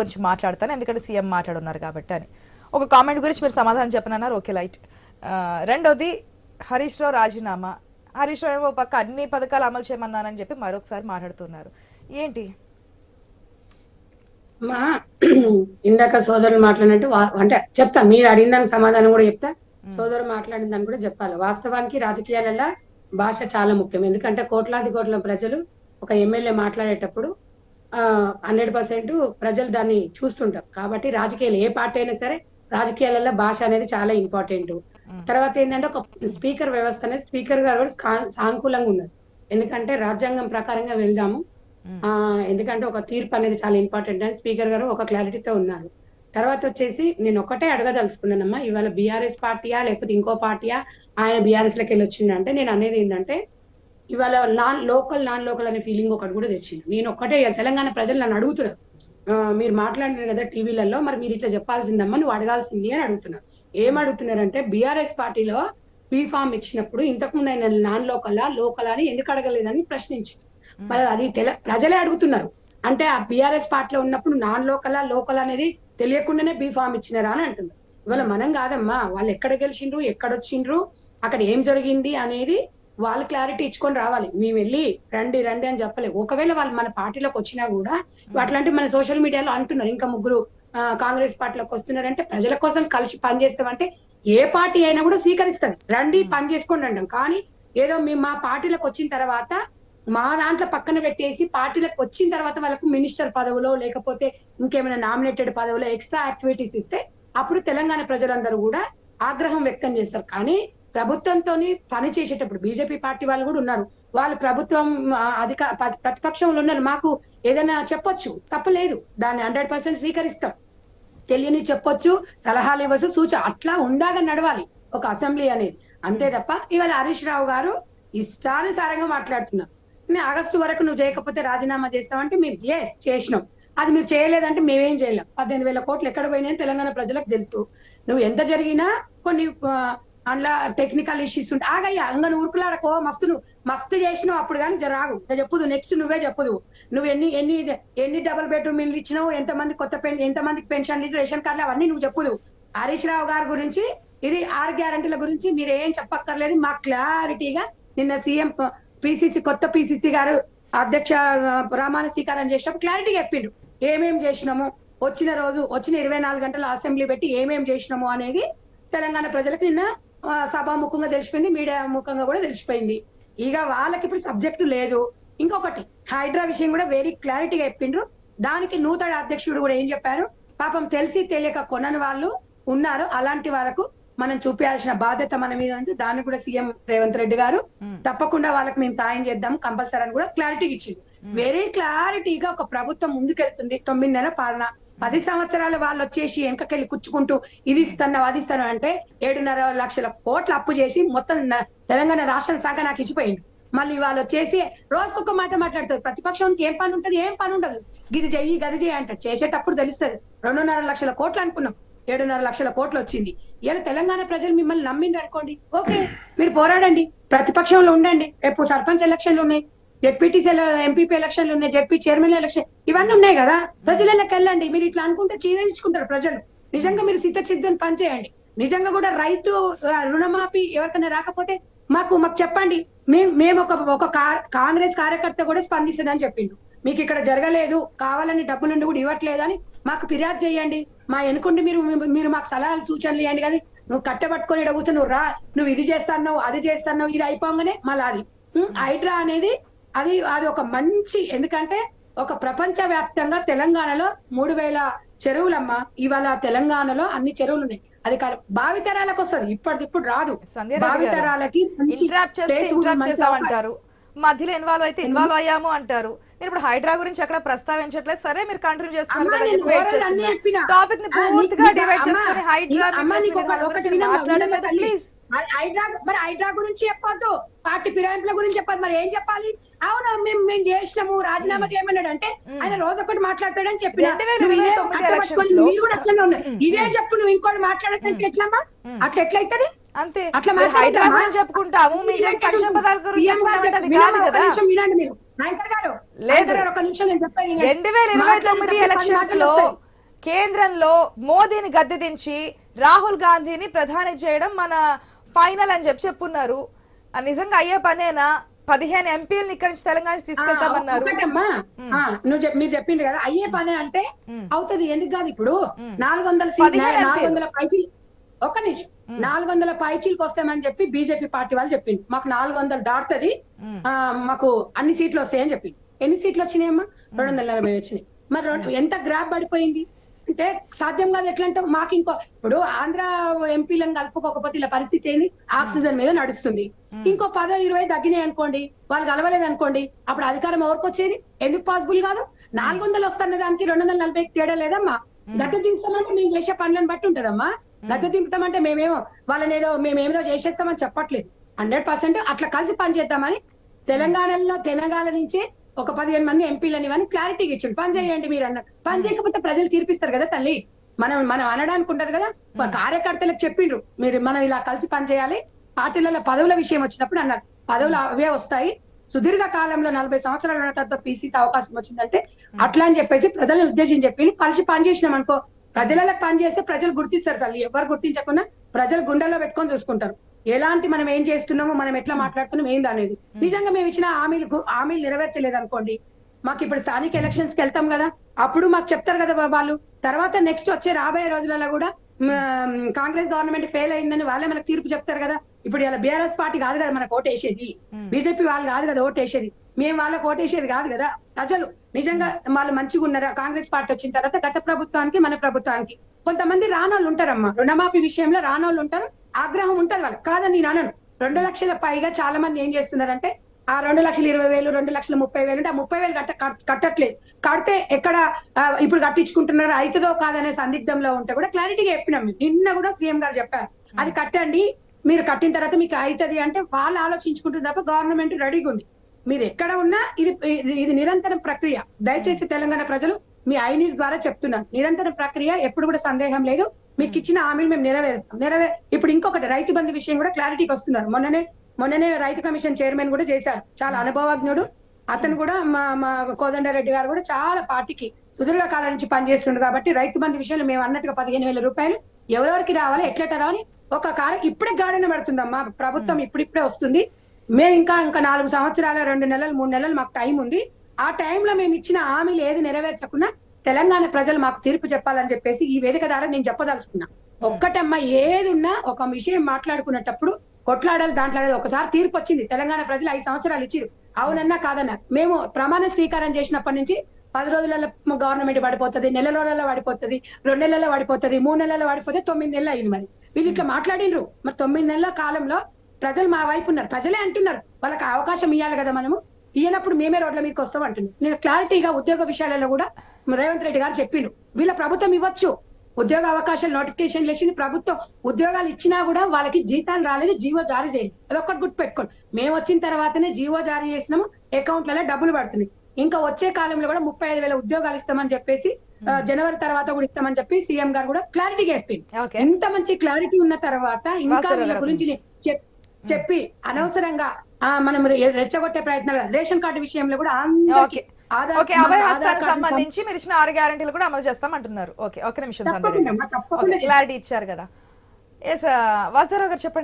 గురించి మాట్లాడతాను ఎందుకంటే సీఎం మాట్లాడున్నారు కాబట్టి అని. ఒక కామెంట్ గురించి మీరు సమాధానం చెప్పనన్నారు ఓకే లైట్. రెండోది హరీష్ రావు రాజీనామా. హరీష్ రావు ఏమో పక్క అన్ని పథకాలు అమలు చేయమన్నానని చెప్పి మరొకసారి మాట్లాడుతున్నారు. ఏంటి? మా ఇందాక సోదరులు మాట్లాడినట్టు అంటే చెప్తా మీరు అడిగిన దానికి సమాధానం కూడా చెప్తా. సోదరు మాట్లాడిన దాన్ని కూడా చెప్పాలి. వాస్తవానికి రాజకీయాలలో భాష చాలా ముఖ్యం. ఎందుకంటే కోట్లాది కోట్ల ప్రజలు ఒక ఎమ్మెల్యే మాట్లాడేటప్పుడు హండ్రెడ్ పర్సెంట్ ప్రజలు దాన్ని చూస్తుంటారు. కాబట్టి రాజకీయాలు ఏ పార్టీ అయినా సరే రాజకీయాలలో భాష అనేది చాలా ఇంపార్టెంట్. తర్వాత ఏంటంటే ఒక స్పీకర్ వ్యవస్థ అనేది స్పీకర్ గారు కూడా సానుకూలంగా ఉన్నారు. ఎందుకంటే రాజ్యాంగం ప్రకారంగా వెళ్దాము. ఆ ఎందుకంటే ఒక తీర్పు అనేది చాలా ఇంపార్టెంట్ అని స్పీకర్ గారు ఒక క్లారిటీతో ఉన్నారు. తర్వాత వచ్చేసి నేను ఒకటే అడగదలుచుకున్నానమ్మా ఇవాళ బీఆర్ఎస్ పార్టీయా లేకపోతే ఇంకో పార్టీయా ఆయన బీఆర్ఎస్లోకి వెళ్ళి నేను అనేది ఏంటంటే ఇవాళ నాన్ లోకల్ నాన్ లోకల్ అనే ఫీలింగ్ ఒకటి కూడా తెచ్చింది నేను ఒక్కటే తెలంగాణ ప్రజలు నన్ను అడుగుతున్నారు. మీరు మాట్లాడినారు కదా టీవీలలో మరి మీరు ఇట్లా చెప్పాల్సిందమ్మా నువ్వు అడగాల్సింది అని అడుగుతున్నారు. ఏం అడుగుతున్నారంటే బీఆర్ఎస్ పార్టీలో బీ ఫామ్ ఇచ్చినప్పుడు ఇంతకుముందు ఆయన నాన్ లోకలా లోకలా అని ఎందుకు అడగలేదని ప్రశ్నించి మరి అది తెల ప్రజలే అడుగుతున్నారు. అంటే ఆ బీఆర్ఎస్ పార్టీలో ఉన్నప్పుడు నాన్ లోకలా లోకల్ అనేది తెలియకుండానే బీ ఫామ్ ఇచ్చినారా అని అంటున్నారు. ఇవాళ మనం కాదమ్మా వాళ్ళు ఎక్కడ గెలిచిండ్రు ఎక్కడ వచ్చిండ్రు అక్కడ ఏం జరిగింది అనేది వాళ్ళు క్లారిటీ ఇచ్చుకొని రావాలి. మేము వెళ్ళి రండి రండి అని చెప్పలేదు ఒకవేళ వాళ్ళు మన పార్టీలోకి వచ్చినా కూడా అట్లాంటి మన సోషల్ మీడియాలో అంటున్నారు. ఇంకా ముగ్గురు కాంగ్రెస్ పార్టీలోకి వస్తున్నారంటే ప్రజల కోసం కలిసి పనిచేస్తామంటే ఏ పార్టీ అయినా కూడా స్వీకరిస్తారు రండి పని చేసుకోండి అంటాం. కానీ ఏదో మేము మా పార్టీలోకి వచ్చిన తర్వాత మా దాంట్లో పక్కన పెట్టేసి పార్టీలకు వచ్చిన తర్వాత వాళ్ళకు మినిస్టర్ పదవులో లేకపోతే ఇంకేమైనా నామినేటెడ్ పదవులో ఎక్స్ట్రా యాక్టివిటీస్ ఇస్తే అప్పుడు తెలంగాణ ప్రజలందరూ కూడా ఆగ్రహం వ్యక్తం చేస్తారు. కానీ ప్రభుత్వంతో పని చేసేటప్పుడు బీజేపీ పార్టీ వాళ్ళు కూడా ఉన్నారు. వాళ్ళు ప్రభుత్వం అధిక ప్రతిపక్షంలో ఉన్నారు. మాకు ఏదైనా చెప్పొచ్చు. తప్పలేదు. దాన్ని హండ్రెడ్ పర్సెంట్ స్వీకరిస్తాం. తెలియని చెప్పొచ్చు సలహాలు ఇవ్వచ్చు సూచన అట్లా ఉందాగా నడవాలి ఒక అసెంబ్లీ అనేది. అంతే తప్ప ఇవాళ హరీష్ రావు గారు ఇష్టానుసారంగా మాట్లాడుతున్నారు. నేను ఆగస్టు వరకు నువ్వు చేయకపోతే రాజీనామా చేస్తామంటే మేము ఎస్ చేసినాం. అది మీరు చేయలేదంటే మేమేం చేయలేం. పద్దెనిమిది వేల కోట్లు ఎక్కడ పోయినాయని తెలంగాణ ప్రజలకు తెలుసు. నువ్వు ఎంత జరిగినా కొన్ని అందులో టెక్నికల్ ఇష్యూస్ ఉంటాయి ఆగయ్యా ఇంకా నువ్వు ఉరుకులాడకో మస్తు నువ్వు మస్తు చేసినావు అప్పుడు కానీ జరాగు చెప్పుదు నెక్స్ట్ నువ్వే చెప్పుదు. నువ్వు ఎన్ని ఎన్ని ఎన్ని డబుల్ బెడ్రూమ్ ఇల్లు ఇచ్చినావు ఎంత మంది కొత్త పెన్ ఎంత మందికి పెన్షన్ ఇచ్చి రేషన్ కార్డులు అవన్నీ నువ్వు చెప్పుదు. హరీష్ రావు గారి గురించి ఇది ఆరు గ్యారంటీల గురించి మీరు ఏం చెప్పక్కర్లేదు. మా క్లారిటీగా నిన్న సీఎం పిసిసి కొత్త పిసిసి గారు అధ్యక్ష ప్రమాణ స్వీకారం చేసినప్పుడు క్లారిటీ చెప్పిండు. ఏమేం చేసినాము వచ్చిన రోజు వచ్చిన ఇరవై నాలుగు గంటల అసెంబ్లీ పెట్టి ఏమేం చేసినాము అనేది తెలంగాణ ప్రజలకు నిన్న సభాముఖంగా తెలిసిపోయింది మీడియా ముఖంగా కూడా తెలిసిపోయింది. ఇక వాళ్ళకి ఇప్పుడు సబ్జెక్టు లేదు. ఇంకొకటి హైడ్రా విషయం కూడా వెరీ క్లారిటీగా చెప్పిండ్రు. దానికి నూతన అధ్యక్షుడు కూడా ఏం చెప్పారు? పాపం తెలిసి తెలియక కొనని వాళ్ళు ఉన్నారు. అలాంటి వాళ్ళకు మనం చూపించాల్సిన బాధ్యత మన మీద ఉంది. దాన్ని కూడా సీఎం రేవంత్ రెడ్డి గారు తప్పకుండా వాళ్ళకి మేము సాయం చేద్దాం కంపల్సరీ అని కూడా క్లారిటీగా ఇచ్చింది వెరీ క్లారిటీగా ఒక ప్రభుత్వం ముందుకెళ్తుంది తొమ్మిది నెలల పాలన. పది సంవత్సరాల వాళ్ళు వచ్చేసి వెనకకెళ్ళి కుచ్చుకుంటూ ఇది ఇస్తున్నావు అది ఇస్తాను అంటే ఏడున్నర లక్షల కోట్ల అప్పు చేసి మొత్తం తెలంగాణ రాష్ట్ర శాఖ నాకు ఇచ్చిపోయింది మళ్ళీ వాళ్ళు వచ్చేసి రోజుకొక మాట మాట్లాడుతారు. ప్రతిపక్షానికి ఏం పని ఉంటుంది ఏం పని ఉండదు. గిది చెయ్యి గది చేయి అంటారు. చేసేటప్పుడు తెలుస్తుంది. రెండున్నర లక్షల కోట్లు అనుకున్నాం. ఏడున్నర లక్షల కోట్లు వచ్చింది. ఇలా తెలంగాణ ప్రజలు మిమ్మల్ని నమ్మిండ్రు అనుకోండి. ఓకే మీరు పోరాడండి. ప్రతిపక్షంలో ఉండండి. రేపు సర్పంచ్ ఎలక్షన్లు ఉన్నాయి. జెడ్పీటీసీ ఎంపీపీ ఎలక్షన్లు ఉన్నాయి జెడ్పీ చైర్మన్ ఎలక్షన్ ఇవన్నీ ఉన్నాయి కదా? ప్రజలకి వెళ్ళండి. మీరు ఇట్లా అనుకుంటే చీరేయించుకుంటారు ప్రజలు. నిజంగా మీరు సిద్ధ సిద్ధం పనిచేయండి నిజంగా కూడా రైతు రుణమాఫీ ఎవరికైనా రాకపోతే మాకు మాకు చెప్పండి. మేము మేము ఒక ఒక కా- కాంగ్రెస్ కార్యకర్త కూడా స్పందిస్తుందని చెప్పిండు. మీకు ఇక్కడ జరగలేదు కావాలని డబ్బులుండి కూడా ఇవ్వట్లేదు అని మాకు ఫిర్యాదు చేయండి. మా ఎనుకుండి మీరు మీరు మాకు సలహాలు సూచనలు ఇవ్వండి కదా నువ్వు కట్టబట్టుకొని ఇక్కడ కూర్చొని నువ్వు రా. నువ్వు ఇది చేస్తాన్నావు అది చేస్తాన్నావు ఇది అయిపోగానే మళ్ళీ అది. హైడ్రా అనేది అది అది ఒక మంచి ఎందుకంటే ఒక ప్రపంచ వ్యాప్తంగా తెలంగాణలో మూడు వేల చెరువులమ్మ ఇవాళ తెలంగాణలో అన్ని చెరువులు ఉన్నాయి అది కాదు భావితరాలకు వస్తుంది ఇప్పటిది ఇప్పుడు రాదు భావితరాలకి చేసామంటారు మధ్యలో ఇన్వాల్వ్ అయితే ఇన్వాల్వ్ అయ్యాము అంటారు. నేను ఇప్పుడు హైడ్రా గురించి ఎక్కడ ప్రస్తావించట్లేదు. సరే మీరు కంటిన్యూ చేస్తున్నారు. టాపిక్ని పూర్తిగా డివైడ్ చేసుకొని హైడ్రా మాట్లాడలేదు. ప్లీజ్ హైడ్రా మరి హైడ్రా గురించి చెప్పొద్దు. పార్టీ ఫిరాయింపుల గురించి చెప్పాలి మరి ఏం చెప్పాలి? అవును మేము మేము చేసినాము. రాజీనామా చేయమన్నాడు అంటే ఆయన రోజు ఒకటి మాట్లాడతాడని చెప్పిన మీరు కూడా అట్లనే ఉన్నారు. ఇదే చెప్పు నువ్వు ఇంకోటి మాట్లాడకంటే ఎట్లమ్మా? అట్లా ఎట్లయితది? అంతే. అట్లా చెప్పుకుంటాము. వినండి మీరు. నాయకర్ గారు లేదు. నాయకర్ గారు, ఒక నిమిషం నేను చెప్పేది వినండి. రెండు వేల ఇరవై తొమ్మిది ఎలక్షన్స్లో. కేంద్రంలో మోదీని గద్దె దించి రాహుల్ గాంధీని ప్రధాని చేయడం మన ఫైనల్ అని చెప్పి చెప్పున్నారు. నిజంగా అయ్యే పనేనా? పదిహేను ఎంపీలను ఇక్కడి నుంచి తెలంగాణ తీసుకెళ్తామన్నారు. నువ్వు మీరు చెప్పిండ్రు కదా. అయ్యే పనే అంటే అవుతది. ఎందుకు కాదు ఇప్పుడు? నాలుగు వందల నాలుగు. వందల పైచీలు ఒక్క నిమిషం. నాలుగు వందల పైచీలకు వస్తామని చెప్పి బీజేపీ పార్టీ వాళ్ళు చెప్పింది మాకు నాలుగు వందలు దాటుతుంది ఆ, మాకు అన్ని సీట్లు వస్తాయని చెప్పింది ఎన్ని సీట్లు వచ్చినాయమ్మా? రెండు వందల నలభై వచ్చినాయి. మరి ఎంత గ్రాప్ పడిపోయింది? అంటే సాధ్యం కాదు ఎట్లా అంటే మాకు ఇంకో ఇప్పుడు ఆంధ్ర ఎంపీలను కలుపుకోకపోతే ఇలా పరిస్థితి ఏంది? ఆక్సిజన్ మీద నడుస్తుంది. ఇంకో పదో ఇరవై తగ్గినాయి అనుకోండి వాళ్ళు కలవలేదు అనుకోండి అప్పుడు అధికారం ఎవరికి వచ్చేది? ఎందుకు పాసిబుల్ కాదు? నాలుగు వందలు వస్తున్న దానికి రెండు వందల నలభై తేడా లేదమ్మా. గద్దె దించుతామంటే మేము చేసే పనులను బట్టి ఉంటదమ్మా. గద్దె దింపుతామంటే మేమేమో వాళ్ళని ఏదో మేమేదో చేసేస్తామని చెప్పట్లేదు. హండ్రెడ్ పర్సెంట్ అట్లా కలిసి పని చేద్దామని తెలంగాణలో తెలంగాణ నుంచే ఒక పదిహేను మంది ఎంపీలని ఇవన్నీ క్లారిటీగా ఇచ్చిండు. పని చేయండి మీరు అన్న. పని చేయకపోతే ప్రజలు తీర్పిస్తారు కదా తల్లి? మనం మనం అనడానికి ఉంటది కదా? కార్యకర్తలకు చెప్పిండ్రు. మీరు మనం ఇలా కలిసి పని చేయాలి. పార్టీలలో పదవుల విషయం వచ్చినప్పుడు అన్నారు. పదవులు అవే వస్తాయి. సుదీర్ఘ కాలంలో నలభై సంవత్సరాల ఉన్న తర్వాత పీసీసీ అవకాశం వచ్చిందంటే అట్లా అని చెప్పేసి ప్రజలను ఉద్దేశించి చెప్పి కలిసి పని చేసినాం అనుకో ప్రజలకు పని చేస్తే ప్రజలు గుర్తిస్తారు తల్లి. ఎవరు గుర్తించకుండా ప్రజలు గుండెల్లో పెట్టుకొని చూసుకుంటారు. ఎలాంటి మనం ఏం చేస్తున్నామో మనం ఎట్లా మాట్లాడుతున్నాం ఏంది అనేది నిజంగా మేము ఇచ్చిన హామీలు హామీలు నెరవేర్చలేదు అనుకోండి మాకు ఇప్పుడు స్థానిక ఎలక్షన్స్కి వెళ్తాం కదా అప్పుడు మాకు చెప్తారు కదా వాళ్ళు. తర్వాత నెక్స్ట్ వచ్చే రాబోయే రోజులలో కూడా కాంగ్రెస్ గవర్నమెంట్ ఫెయిల్ అయిందని వాళ్ళే మనకు తీర్పు చెప్తారు కదా. ఇప్పుడు ఇలా బీఆర్ఎస్ పార్టీ కాదు కదా మనకు ఓటేసేది. బీజేపీ వాళ్ళు కాదు కదా ఓటేసేది. మేము వాళ్ళకి ఓటేసేది కాదు కదా. ప్రజలు నిజంగా వాళ్ళు మంచిగా ఉన్నారా కాంగ్రెస్ పార్టీ వచ్చిన తర్వాత గత ప్రభుత్వానికి మన ప్రభుత్వానికి. కొంతమంది రానోళ్ళు ఉంటారమ్మా. రుణమాఫీ విషయంలో రానోళ్ళు ఉంటారు. ఆగ్రహం ఉంటది వాళ్ళకి. కాదని నేను అనను రెండు లక్షల పైగా చాలా మంది ఏం చేస్తున్నారంటే ఆ రెండు లక్షల ఇరవై వేలు రెండు లక్షల ముప్పై వేలు అంటే ఆ ముప్పై వేలు కట్ట కట్టట్లేదు. కడితే ఎక్కడ ఇప్పుడు కట్టించుకుంటున్నారు అవుతుందో కాదనే సందిగ్ధంలో ఉంటే కూడా క్లారిటీగా చెప్పినాం మేము. నిన్న కూడా సీఎం గారు చెప్పారు. అది కట్టండి మీరు కట్టిన తర్వాత మీకు అవుతుంది అంటే వాళ్ళు ఆలోచించుకుంటుంది తప్ప గవర్నమెంట్ రెడీగా ఉంది. మీరు ఎక్కడ ఉన్నా ఇది ఇది- ఇది నిరంతరం ప్రక్రియ. దయచేసి తెలంగాణ ప్రజలు మీ ఐనీస్ ద్వారా చెప్తున్నాను నిరంతర ప్రక్రియ ఎప్పుడు కూడా సందేహం లేదు. మీకు ఇచ్చిన హామీలు మేము నెరవేరుస్తాం. నెరవే ఇప్పుడు ఇంకొకటి రైతు బంధు విషయం కూడా క్లారిటీకి వస్తున్నారు. మొన్ననే మొన్ననే రైతు కమిషన్ చైర్మన్ కూడా చేశారు. చాలా అనుభవజ్ఞుడు. అతను కూడా మా మా కోదండరెడ్డి గారు కూడా చాలా పార్టీకి సుదీర్ఘ కాలం నుంచి పనిచేస్తుండు కాబట్టి రైతు బంధు విషయంలో మేము అన్నట్టుగా పదిహేను వేల రూపాయలు ఎవరెవరికి రావాలి ఎట్లట రావాలి? ఒక కారు ఇప్పుడే గాడిన పడుతుందమ్మా. ప్రభుత్వం ఇప్పుడిప్పుడే వస్తుంది. మేము ఇంకా ఇంకా నాలుగు సంవత్సరాల రెండు నెలలు మూడు నెలలు మాకు టైం ఉంది. ఆ టైంలో మేము ఇచ్చిన హామీలు ఏది నెరవేర్చకుండా తెలంగాణ ప్రజలు మాకు తీర్పు చెప్పాలని చెప్పేసి ఈ వేదిక ద్వారా నేను చెప్పదలుచుకున్నా. ఒక్కటమ్మా ఏదున్నా ఒక విషయం మాట్లాడుకునేటప్పుడు కొట్లాడాలి దాంట్లో ఒకసారి తీర్పు వచ్చింది. తెలంగాణ ప్రజలు ఐదు సంవత్సరాలు ఇచ్చిరు. అవునన్నా కాదన్నా. మేము ప్రమాణ స్వీకారం చేసినప్పటి నుంచి పది రోజులలో గవర్నమెంట్ పడిపోతుంది నెల రోజులలో పడిపోతుంది రెండు నెలల్లో పడిపోతుంది మూడు నెలల్లో పడిపోతే తొమ్మిది నెలలు అయింది మరి. వీళ్ళు ఇట్లా మాట్లాడినరు మరి తొమ్మిది నెలల కాలంలో ప్రజలు మా వైపు ఉన్నారు. ప్రజలే అంటున్నారు. వాళ్ళకి అవకాశం ఇవ్వాలి కదా మనము. ఇయ్యనప్పుడు మేమే రోడ్ల మీదకి వస్తాం అంటున్నాను నేను క్లారిటీగా ఉద్యోగ విషయాలలో కూడా రేవంత్ రెడ్డి గారు చెప్పిండు. వీళ్ళ ప్రభుత్వం ఇవ్వచ్చు. ఉద్యోగ అవకాశాలు నోటిఫికేషన్ లేచింది ప్రభుత్వం ఉద్యోగాలు ఇచ్చినా కూడా వాళ్ళకి జీతాలు రాలేదు జీవో జారీ చేయలేదు అదొక్కటి గుర్తు పెట్టుకోండి మేము వచ్చిన తర్వాతనే జీవో జారీ చేసినాము అకౌంట్లలో డబ్బులు పడుతున్నాయి. ఇంకా వచ్చే కాలంలో కూడా ముప్పై ఐదు వేల ఉద్యోగాలు ఇస్తామని చెప్పేసి జనవరి తర్వాత కూడా ఇస్తామని చెప్పి సీఎం గారు కూడా క్లారిటీగా చెప్పింది ఇంత మంచి క్లారిటీ ఉన్న తర్వాత ఇంకా వీళ్ళ గారి గురించి చెప్పి అనవసరంగా మనం రెచ్చగొట్టే ప్రయత్నాలు. రేషన్ కార్డు విషయంలో కూడా అందరికీ ఓకే. అభయ హస్తానికి సంబంధించి మీరు ఇచ్చిన ఆరు గ్యారంటీలు కూడా అమలు చేస్తాం అంటున్నారు ఓకే ఒక నిమిషం క్లారిటీ ఇచ్చారు కదా. ఎస్ వాసుదేవరావు గారు చెప్పండి.